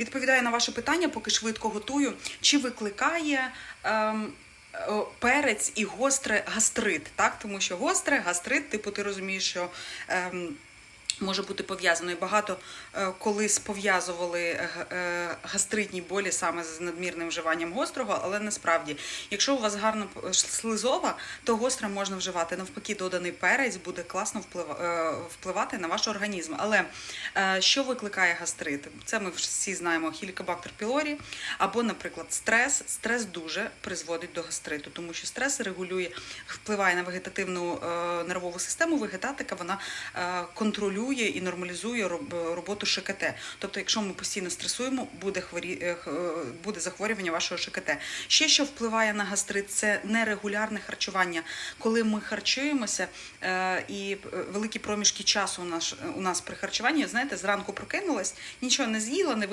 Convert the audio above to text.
Відповідаю на ваше питання, поки швидко готую. Чи викликає ем, е, перець і гостре гастрит? Так, тому що гостре, гастрит, типу, ти розумієш, що. Ем, Може бути пов'язано і багато е, колись пов'язували е, е, гастритні болі саме з надмірним вживанням гострого, але насправді, якщо у вас гарно слизова, то гостре можна вживати. Навпаки, доданий перець буде класно вплива- впливати на ваш організм. Але що викликає гастрит? Це ми всі знаємо хілікобактер пілорі, або, наприклад, стрес. Стрес дуже призводить до гастриту, тому що стрес регулює, впливає на вегетативну нервову систему. Вегетатика вона е, контролює і нормалізує роботу ШКТ. Тобто, якщо ми постійно стресуємо, буде хворі... е, е, буде захворювання вашого ШКТ. Ще що впливає на гастрит, це нерегулярне харчування. Коли ми харчуємося е, і великі проміжки часу у нас, у нас при харчуванні, знаєте, зранку прокинулась, нічого не з'їла, не